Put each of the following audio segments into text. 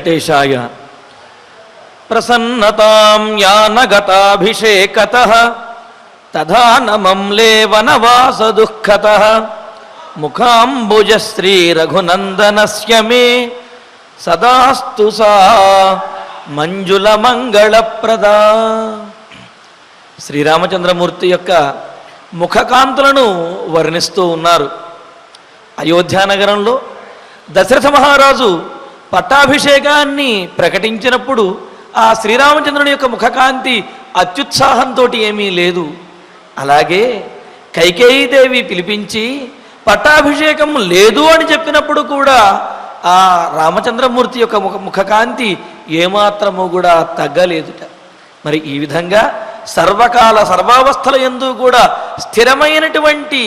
వెంకటేశాయ. ప్రసన్నతాం యానగతాభిషేకత తథా నమం దుఃఖత ముఖాంబుజ శ్రీ రఘునందనస్య మే సదాస్తు సా మంజుల మంగళప్రదా శ్రీరామచంద్రమూర్తి యొక్క ముఖకాంతులను వర్ణిస్తూ ఉన్నారు. అయోధ్యానగరంలో దశరథ మహారాజు పట్టాభిషేకాన్ని ప్రకటించినప్పుడు ఆ శ్రీరామచంద్రుని యొక్క ముఖకాంతి అత్యుత్సాహంతో ఏమీ లేదు. అలాగే కైకేయీదేవి పిలిపించి పట్టాభిషేకం లేదు అని చెప్పినప్పుడు కూడా ఆ రామచంద్రమూర్తి యొక్క ముఖ ముఖకాంతి ఏమాత్రము కూడా తగ్గలేదుట. మరి ఈ విధంగా సర్వకాల సర్వావస్థల ఎందు కూడా స్థిరమైనటువంటి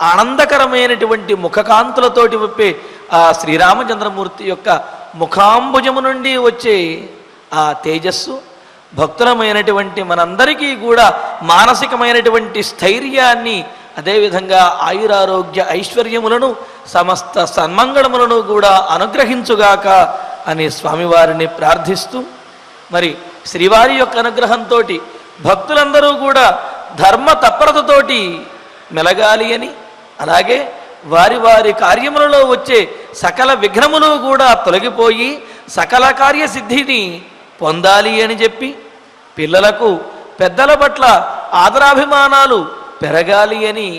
ఆనందకరమైనటువంటి ముఖకాంతులతోటి ఒప్పే ఆ శ్రీరామచంద్రమూర్తి యొక్క ముఖాంబుజము నుండి వచ్చే ఆ తేజస్సు భక్తులమైనటువంటి మనందరికీ కూడా మానసికమైనటువంటి స్థైర్యాన్ని అదేవిధంగా ఆయురారోగ్య ఐశ్వర్యములను సమస్త సన్మంగళములను కూడా అనుగ్రహించుగాక అని స్వామివారిని ప్రార్థిస్తూ మరి శ్రీవారి యొక్క అనుగ్రహంతో భక్తులందరూ కూడా ధర్మ తత్పరతతోటి మెలగాలి అని అలాగే వారి వారి కార్యములలో వచ్చే సకల విఘ్నములు కూడా తొలగిపోయి సకల కార్యసిద్ధిని పొందాలి అని చెప్పి పిల్లలకు పెద్దల పట్ల ఆదరాభిమానాలు పెరగాలి అని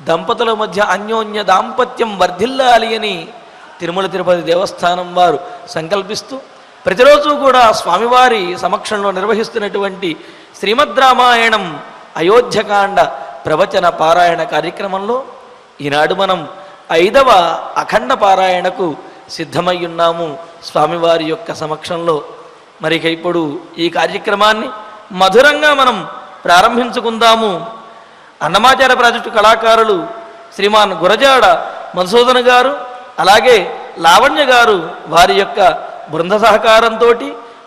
దంపతుల మధ్య అన్యోన్య దాంపత్యం వర్ధిల్లాలి అని తిరుమల తిరుపతి దేవస్థానం వారు సంకల్పిస్తూ ప్రతిరోజు కూడా స్వామివారి సమక్షంలో నిర్వహిస్తున్నటువంటి శ్రీమద్ రామాయణం అయోధ్యకాండ ప్రవచన పారాయణ కార్యక్రమంలో ఈనాడు మనం ఐదవ అఖండ పారాయణకు సిద్ధమై ఉన్నాము స్వామివారి యొక్క సమక్షంలో. మరి ఇప్పుడు ఈ కార్యక్రమాన్ని మధురంగా మనం ప్రారంభించుకుందాము. అన్నమాచార ప్రాజెక్టు కళాకారులు శ్రీమాన్ గురజాడ మధుసూదన్ గారు అలాగే లావణ్య గారు వారి యొక్క బృంద సహకారంతో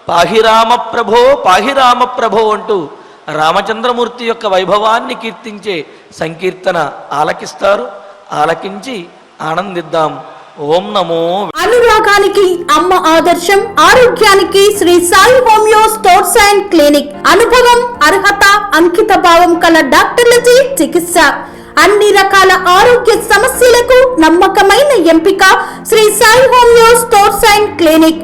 పాహిరామ ప్రభో పాహిరామ ప్రభో అంటూ రామచంద్రమూర్తి యొక్క వైభవాన్ని కీర్తించే సంకీర్తన ఆలకిస్తారు. ఆలకించి ఆనందిద్దాం. ఓం నమో అనురాగానికి అమ్మ ఆదర్శం ఆరోగ్యానికి Shri Sai homeo stores and clinic. అనుభవం అర్హత అంకిత భావం కల డాక్టర్లచే చికిత్స. అన్ని రకాల ఆరోగ్య సమస్యలకు నమ్మకమైన ఎంపిక Shri Sai homeo stores and clinic.